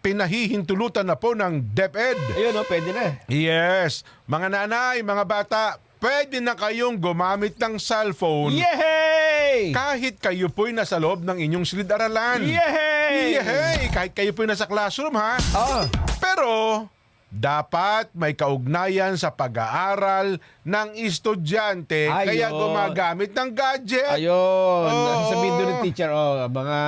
pinahihintulutan na po ng DepEd. Ayun, oh, pwede na. Yes, mga nanay, mga bata, pwede na kayong gumamit ng cellphone Yay! kahit kayo po'y nasa loob ng inyong silid-aralan. Yay! Yehey! Kahit kayo po'y nasa classroom ha. Oh, Pero dapat may kaugnayan sa pag-aaral ng estudyante kaya Ayun. gumagamit ng gadget. ayun. Oo. Sasabihin doon ng teacher, oh, mga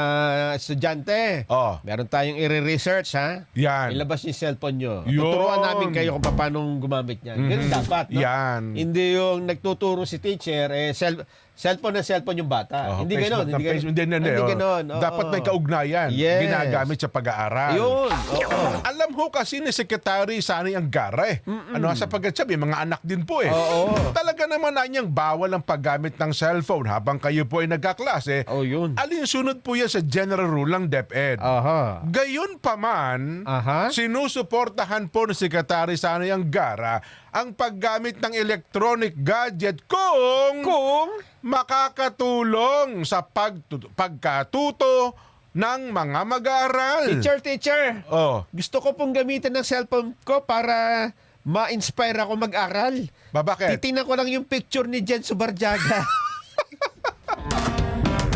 estudyante, Oh, meron tayong i-research, ha? yan. Ilabas yung cellphone nyo. Yun. Tuturuan namin kayo kung paano gumamit niyan. Ganun Mhm. dapat, no? Yan. Hindi yung nagtuturo si teacher, eh, cell, cellphone na cellphone yung bata. Oh, hindi ng Hindi. Facebook. Hindi, hindi, Hindi oh. ganon. Oo. Dapat may kaugnayan. Yes. Ginagamit sa pag-aaral. Yun. Oo. Alam ho kasi ni Secretary Sani Angara eh. Ano, sapagkat siya, may mga anak din po eh. Oo. Talaga naman na niyang bawal ang paggamit ng cellphone habang kayo po ay nagkaklase. Oh, yun. Alinsunod po yan sa general rule ng DepEd. Aha. Gayon pa man, Aha. sinusuportahan po ni Secretary Sani Angara ang paggamit ng electronic gadget kung Kung makakatulong sa pagtu- pagkatuto ng mga mag-aaral. Teacher, teacher, Oh, gusto ko pong gamitin ng cellphone ko para ma-inspire ako mag-aral. ba bakit? Titingnan ko lang yung picture ni Jen Subarjaga.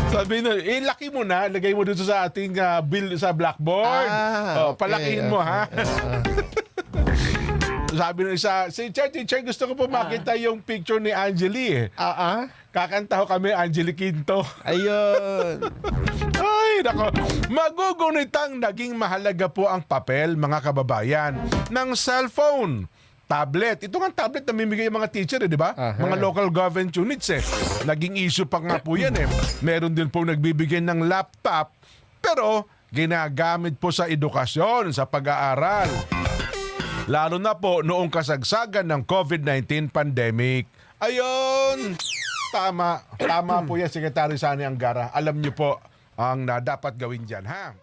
Sabi na, eh, laki mo na, lagay mo dito sa ating ah, bill sa blackboard. Ah, oh, okay, palakihin mo, ha? ah, Sabi ng isa, si teacher, teacher, gusto ko po makita yung picture ni Angeli. eh. Ah, ah. Kakanta ho kami, Angeli Quinto. Ayun. Ay, nako. Magugunitang naging mahalaga po ang papel, mga kababayan, ng cellphone, tablet. Ito nga tablet na mimigay yung mga teacher, eh, di ba? Mga local government units, eh. Naging issue pa nga po yan, eh. Meron din po nagbibigay ng laptop, pero ginagamit po sa edukasyon, sa pag-aaral. Lalo na po noong kasagsagan ng COVID-19 pandemic. Ayun! Tama. Tama po yan, Secretary Sani Angara. Alam niyo po ang na dapat gawin dyan, ha?